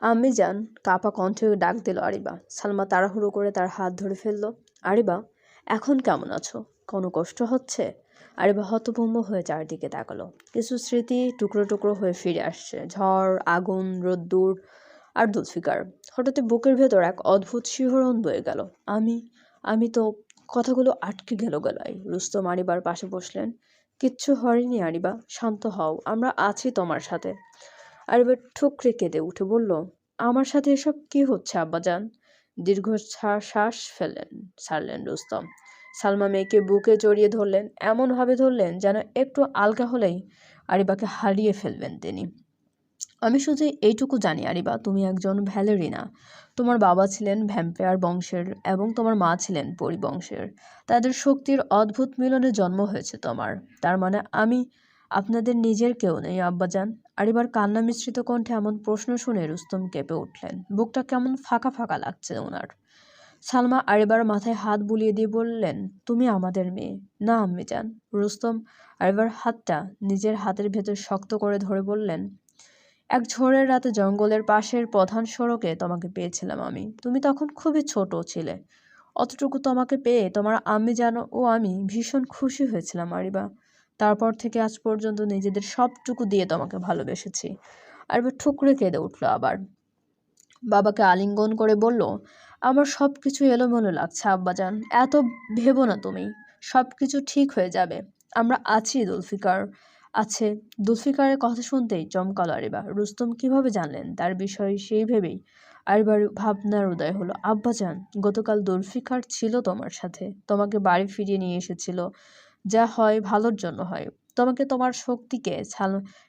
আম্মি যান কাপা কণ্ঠে ডাক দিল আরিবা। সালমা তাড়াহুড়ো করে তার হাত ধরে ফেলল। আরিবা, এখন কেমন আছো? কোনো কষ্ট হচ্ছে? আরিবা হতভম্ব হয়ে চারদিকে তাকালো। কিছু স্মৃতি টুকরো টুকরো হয়ে ফিরে আসছে। ঝড়, আগুন, রোদ্দুর আর দুলফিকার। হঠাৎ বুকের ভেতর এক অদ্ভুত শিহরণ বয়ে গেল। আমি আমি তো কথাগুলো আটকে গেল গলায়। রুস্তম আরিবার পাশে বসলেন। কিচ্ছু হয়নি আরিবা, শান্ত হও, আমরা আছি তোমার সাথে। আরিবা ঠুকরে কেঁদে উঠে বলল, আমার সাথে এসব কি হচ্ছে, আব্বাজান? দীর্ঘ শ্বাস ফেললেন ছাড়লেন রুস্তম। সালমা মেয়েকে বুকে জড়িয়ে ধরলেন, এমনভাবে ধরলেন যেন একটু আলগা হলেই আরিবাকে হারিয়ে ফেলবেন তিনি। আমি শুধু এইটুকু জানি, আরিবা, তুমি একজন ভ্যালেরিনা তোমার বাবা ছিলেন ভ্যাম্পায়ার বংশের এবং তোমার মা ছিলেন পরিবংশের। তাদের শক্তির অদ্ভুত মিলনে জন্ম হয়েছে তোমার। তার মানে আমি আপনাদের নিজের কেউ নেই, আব্বাজান। আরিবার কান্না মিশ্রিত কণ্ঠে এমন প্রশ্ন শুনে রুস্তম কেঁপে উঠলেন। বুকটা কেমন ফাঁকা ফাঁকা লাগছে ওনার। সালমা আরিবার মাথায় হাত বুলিয়ে দিয়ে বললেন, তুমি আমাদের মেয়ে। না আম্মি যান রুস্তম আরিবার হাতটা নিজের হাতের ভেতর শক্ত করে ধরে বললেন, এক ঝড়ের রাতে জঙ্গলের পাশের প্রধান সড়কে তোমাকে পেয়েছিলাম আমি। তুমি তখন খুবই ছোট ছিলে। অতটুকু তোমাকে পেয়ে তোমার আমি জানো ও আমি ভীষণ খুশি হয়েছিলাম, আরিবা। তারপর থেকে আজ পর্যন্ত নিজেদের সবটুকু দিয়ে তোমাকে ভালোবেসেছি। আরিবা ঠুকরে কেঁদে উঠল আবার। বাবাকে আলিঙ্গন করে বলল, আমার সব কিছু এলোমেলো লাগছে, আব্বাজান। এত ভেবো না তুমি। সব কিছু ঠিক হয়ে যাবে। আমরা আছি দুলফিকার। আছে, দুলফিকারের কথা শুনতেই চমকালো আরিবা রুস্তম কীভাবে জানলেন তার বিষয়ে সেই ভেবেই। আরিবার ভাবনার উদয় হলো, আব্বাজান, গতকাল দুলফিকার ছিল তোমার সাথে। তোমাকে বাড়ি ফিরিয়ে নিয়ে এসেছিল। যা হয় ভালোর জন্য হয়। তোমাকে তোমার শক্তিকে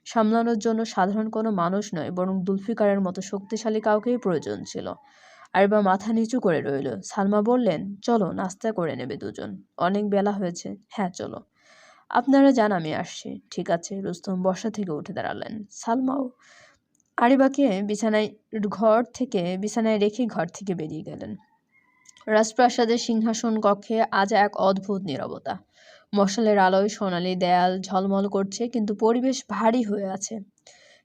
সামলানোর জন্য সাধারণ কোনো মানুষ নয়, বরং দুলফিকারের মতো শক্তিশালী কাউকেই প্রয়োজন ছিল। আরিবা মাথা নিচু করে রইল। সালমা বললেন, চলো, নাস্তা করে নেবে দুজন। অনেক বেলা হয়েছে। হ্যাঁ চলো। আপনারা যান, আমি আসছি। ঠিক আছে। রুস্তম বসা থেকে উঠে দাঁড়ালেন। সালমাও আরিবাকে বিছানায়, ঘর থেকে বিছানায় রেখে ঘর থেকে বেরিয়ে গেলেন। রাজপ্রাসাদের সিংহাসন কক্ষে আজ এক অদ্ভুত নীরবতা। মশালের আলোয় সোনালি দেয়াল ঝলমল করছে, কিন্তু পরিবেশ ভারী হয়ে আছে।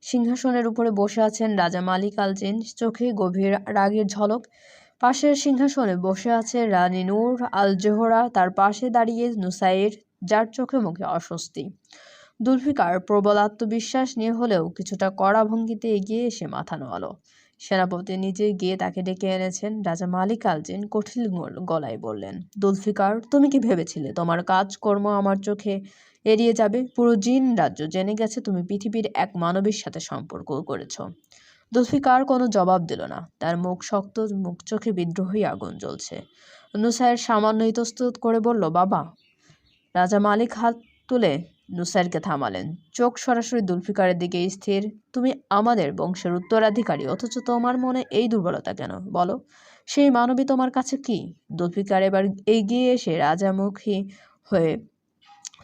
সিংহাসনের উপরে বসে আছেন রাজা মালিক আলজিন। চোখে গভীর রাগের ঝলক। পাশের সিংহাসনে বসে আছে রানী নূর আল জোহরা তার পাশে দাঁড়িয়ে নুসাইর, যার চোখে মুখে অস্বস্তি। দুলফিকার প্রবল আত্মবিশ্বাস নিয়ে হলেও কিছুটা কড়া ভঙ্গিতে এগিয়ে এসে মাথা নোয়ালো। সেনাপতি নিজে গিয়ে তাকে ডেকে এনেছেন। রাজা মালিক আলজিন কঠিন গল- গলায় বললেন, দুলফিকার, তুমি কি ভেবেছিলে? তোমার কাজকর্ম আমার চোখে এড়িয়ে যাবে। পুরো জিন রাজ্য জেনে গেছে তুমি পৃথিবীর এক মানবীর সাথে সম্পর্ক করেছ। দুলফিকার কোনো জবাব দিল না। তার মুখ শক্ত, মুখ চোখে বিদ্রোহী আগুন জ্বলছে। নুসাইর সামান্য ইতস্তত করে বলল, বাবা। রাজা মালিক হাত তুলে নুসাইরকে থামালেন। চোখ সরাসরি দুলফিকারের দিকে স্থির। তুমি আমাদের বংশের উত্তরাধিকারী, অথচ তোমার মনে এই দুর্বলতা কেন? বলো, সেই মানবী তোমার কাছে কি? দুলফিকার এবার এগিয়ে এসে রাজামুখী হয়ে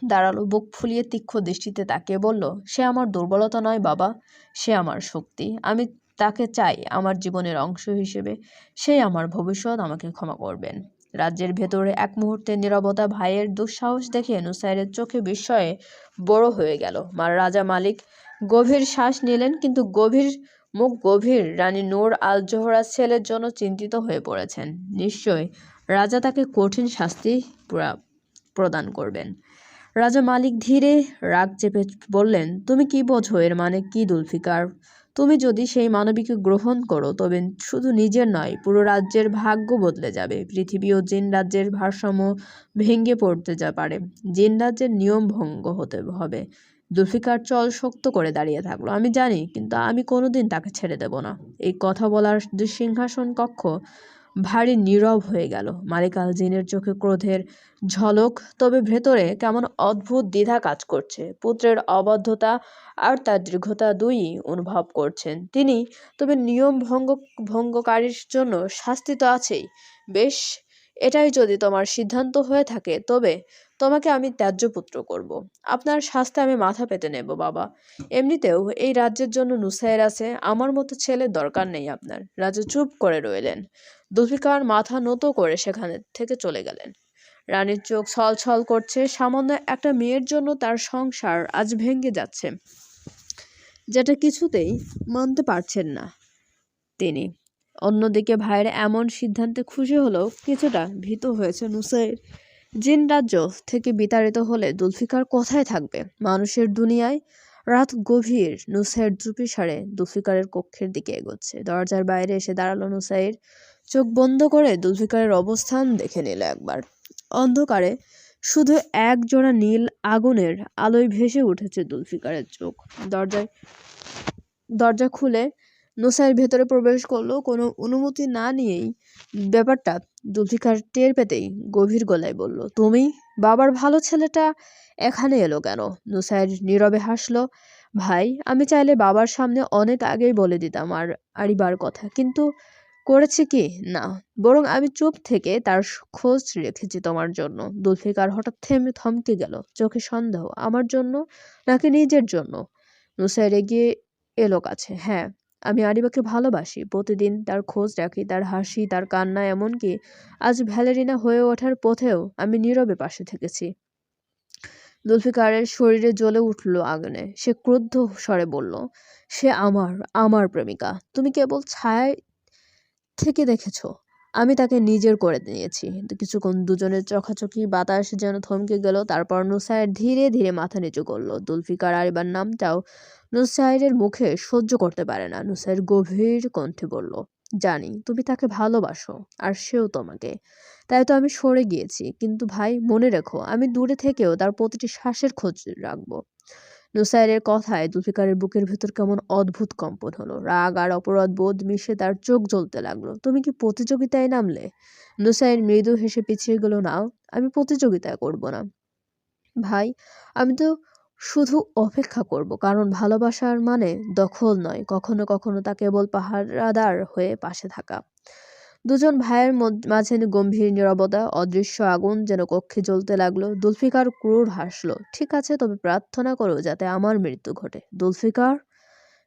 দাঁড়াল, বুক ফুলিয়ে তীক্ষ্ণ দৃষ্টিতে তাকিয়ে বলল, সে আমার দুর্বলতা নয় বাবা, সে আমার শক্তি। আমি তাকে চাই আমার জীবনের অংশ হিসেবে। সে আমার ভবিষ্যৎ আমাকে ক্ষমা করবেন। রাজ্যের ভেতরে এক মুহূর্তে নিরবতা ভাইয়ের দুঃসাহস দেখে নুসাইরের চোখে বিস্ময়ে বড় হয়ে গেল। মার রাজা মালিক গভীর শ্বাস নিলেন, কিন্তু গভীর মুখ গভীর। রানী নূর আল জোহরা ছেলের জন্য চিন্তিত হয়ে পড়েছেন। নিশ্চয় রাজা তাকে কঠিন শাস্তি প্রদান করবেন। রাজা মালিক ধীরে রাগ চেপে বললেন, তুমি কি বোঝো এর মানে কি দুলফিকার? তুমি যদি সেই মানবীকে গ্রহণ করো, তবে শুধু নিজের নয়, পুরো রাজ্যের ভাগ্য বদলে যাবে। পৃথিবী ও জিন রাজ্যের ভারসাম্য ভেঙে পড়তে যা পারে। জিন রাজ্যের নিয়ম ভঙ্গ হতে হবে। দুলফিকার চল শক্ত করে দাঁড়িয়ে থাকল। আমি জানি, কিন্তু আমি কোনোদিন তাকে ছেড়ে দেব না। এই কথা বলার সিংহাসন কক্ষ ভারী নীরব হয়ে গেল। মালিকাল জিনের চোখে ক্রোধের ঝলক, তবে ভেতরে কেমন অদ্ভুত দ্বিধা কাজ করছে। পুত্রের অবাধ্যতা আর তার দীর্ঘতা দুই অনুভব করছেন। তিনি তবে নিয়ম ভঙ্গ, ভঙ্গকারীর জন্য শাস্তি তো আছেই। বেশ, এটাই যদি তোমার সিদ্ধান্ত হয়ে থাকে, তবে তোমাকে আমি ত্যায্য পুত্র করব। আপনার শাস্তে আমি মাথা পেতে নেব, বাবা। এমনিতেও এই রাজ্যের জন্য নুসাইর আছে, আমার মতো ছেলের দরকার নেই আপনার। রাজা চুপ করে রইলেন। দুলফিকার মাথা নত করে সেখানে থেকে চলে গেলেন। রানীর চোখ ছলছল করছে, সামান্য একটা মেয়ের জন্য তার সংসার আজ ভেঙে যাচ্ছে, যেটা কিছুতেই মানতে পারছেন না তিনি। অন্যদিকে ভাইয়ের এমন সিদ্ধান্তে খুশি হলেও কিছুটা ভীত হয়েছে নুসাইর। জিন রাজ্য থেকে বিতাড়িত হলে দুলফিকার কোথায় থাকবে? মানুষের দুনিয়ায় রাত গভীর। নুসাইর দ্রুপি সারে জুলফিকারের কক্ষের দিকে এগোচ্ছে। দরজার বাইরে এসে দাঁড়াল নুসাইর। চোখ বন্ধ করে দুলফিকারের অবস্থান দেখে নিল একবার। অন্ধকারে শুধু এক জোড়া নীল আগুনের আলোয় ভেসে উঠেছে দুলফিকারের চোখ। দরজায়, দরজা খুলে নুসাইর ভেতরে প্রবেশ করল। কোনো অনুমতি না নিয়েই ব্যাপারটা জুলফিকার টের পেতেই গভীর গলায় বলল, তুমি বাবার ভালো ছেলেটা এখানে এলো কেন? নুসাইর নীরবে হাসলো, ভাই, আমি চাইলে বাবার সামনে অনেক আগেই বলে দিতাম আর আরিবার কথা, কিন্তু করেছে কি? না, বরং আমি চুপ থেকে তার খোঁজ রেখেছি তোমার জন্য। দুলফিকার হঠাৎ থেমে থমকে গেল, চোখে সন্দেহ, আমার জন্য নাকি নিজের জন্য? নুসাইর এগিয়ে এলো কাছে হ্যাঁ আমি আরিবাকে ভালোবাসি। প্রতিদিন তার খোঁজ রাখি, তার হাসি, তার কান্না, এমনকি আজ ভ্যালেরিনা হয়ে ওঠার পথেও আমি নীরবে পাশে থেকেছি। জুলফিকারের শরীরে জ্বলে উঠল আগুনে। সে ক্রুদ্ধ স্বরে বলল, সে আমার আমার প্রেমিকা। তুমি কেবল ছায় থেকে দেখেছ। আমি তাকে নিজের করে নিয়েছি। কিছুক্ষণ দুজনের চোখাচোখি বাতাস যেন থমকে গেল, তারপর নুসাইর ধীরে ধীরে মাথা নিচু করল। জুলফিকার আরিবার নামটাও নুসাইরের মুখে সহ্য করতে পারে না। নুসাইর গভীর কণ্ঠে বলল, জানি, তুমি তাকে ভালোবাসো আর সেও তোমাকে। তাই তো আমি সরে গিয়েছি। কিন্তু ভাই, মনে রেখো, আমি দূরে থেকেও তার প্রতিটি শ্বাসের খোঁজ রাখব। নুসাইরের কথায় জুলফিকারের বুকের ভেতর কেমন অদ্ভুত কম্পন হলো। রাগ আর অপরাধ বোধ মিশে তার চোখ জ্বলতে লাগল। তুমি কি প্রতিযোগিতায় নামলে? নুসাইর মৃদু হেসে পিছিয়ে গেল, নাও, আমি প্রতিযোগিতায় করব না। ভাই, আমি তো শুধু অপেক্ষা করব, কারণ ভালোবাসার মানে দখল নয়, কখনো কখনো তা কেবল পাহারাদার হয়ে পাশে থাকা। দুজন ভাইয়ের মাঝে গম্ভীর নিরবতা, অদৃশ্য আগুন যেন কক্ষে জ্বলতে লাগল। দুলফিকার ক্রুর হাসলো, ঠিক আছে, তবে প্রার্থনা করো যাতে আমার মৃত্যু ঘটে। দুলফিকার?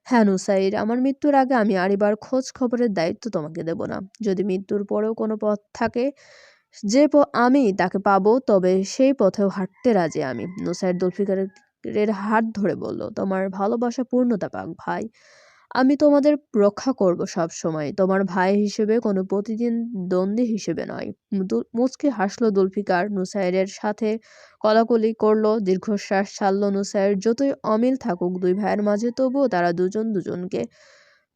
হ্যাঁ নুসাইর, আমার মৃত্যুর আগে আমি আরিবার খোঁজ খবরের দায়িত্ব তোমাকে দেব না। যদি মৃত্যুর পরেও কোনো পথ থাকে, যে আমি তাকে পাবো, তবে সেই পথেও হাঁটতে রাজি আমি। নুসাইর দুলফিকারের হাত ধরে বলল, তোমার ভালোবাসা পূর্ণতা পাক, ভাই। আমি তোমাদের রক্ষা করব সব সময় তোমার ভাই হিসেবে কোনো প্রতিদিন দ্বন্দ্বী হিসেবে নয়। মুচকি হাসলো দুলফিকার নুসাইরের সাথে, কলাকলি করল দীর্ঘশ্বাস ছাড়লো নুসাইর। যতই অমিল থাকুক দুই ভাইয়ের মাঝে, তবুও তারা দুজন দুজনকে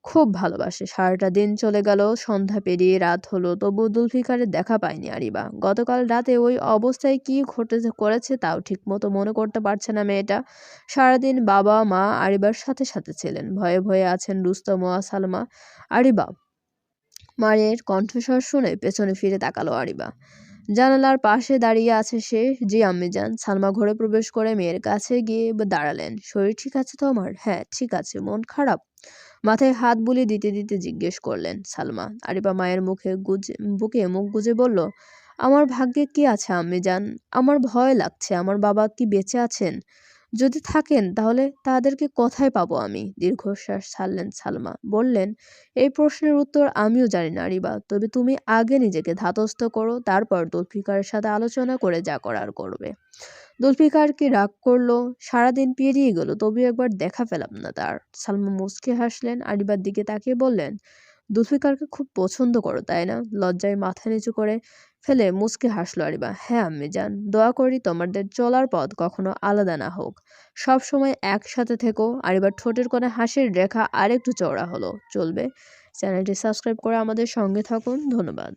খুব ভালোবাসে। সারাটা দিন চলে গেল, সন্ধ্যা পেরিয়ে রাত হলো তবু জুলফিকারের দেখা পায়নি আরিবা। গতকাল রাতে ওই অবস্থায় কি ঘটেছে, করেছে তাও ঠিক মতো মনে করতে পারছে না মেয়েটা। সারাদিন বাবা, মা আরিবার সাথে সাথে ছিলেন। ভয়ে ভয়ে আছেন রুস্তম ও সালমা। আরিবা, মায়ের কণ্ঠস্বর শুনে পেছনে ফিরে তাকালো আরিবা। জানালার পাশে দাঁড়িয়ে আছে সে, জি আম্মিজান। সালমা ঘরে প্রবেশ করে মেয়ের কাছে গিয়ে দাঁড়ালেন। শরীর ঠিক আছে তো আমার হ্যাঁ ঠিক আছে, মন খারাপ। মাথায় হাত বুলিয়ে দিতে দিতে জিজ্ঞেস করলেন সালমা। আরিবা মায়ের মুখে গুজে বুকে মুখ গুজে বলল, আমার ভাগ্যে কি আছে আম্মিজান? আমার ভয় লাগছে। আমার বাবা কি বেঁচে আছেন? যদি থাকেন, তাহলে তাদেরকে কোথায় পাবো আমি। দীর্ঘশ্বাস ছাড়লেন সালমা। বললেন, এই প্রশ্নের উত্তর আমিও জানি না রিবা। তবে তুমি আগে নিজেকে ধাতস্থ করো, তারপর দোলফিকারের সাথে আলোচনা করে যা করার করবে। জুলফিকার কি রাগ করল? সারাদিন পেরিয়ে গেল তবু একবার দেখা পেলাম না তার। সালমা মুসকে হাসলেন আরিবার দিকে তাকিয়ে বললেন জুলফিকারকে খুব পছন্দ করো, তাই না? লজ্জায় মাথা নিচু করে ফেলে মুসকে হাসলো আরিবা হ্যাঁ আম্মি যান দোয়া করি তোমাদের চলার পথ কখনো আলাদা না হোক। সব সময় একসাথে থেকো। আরিবার ঠোঁটের কোণে হাসির রেখা আরেকটু চওড়া হলো। চলবে। চ্যানেলটি সাবস্ক্রাইব করে আমাদের সঙ্গে থাকুন। ধন্যবাদ।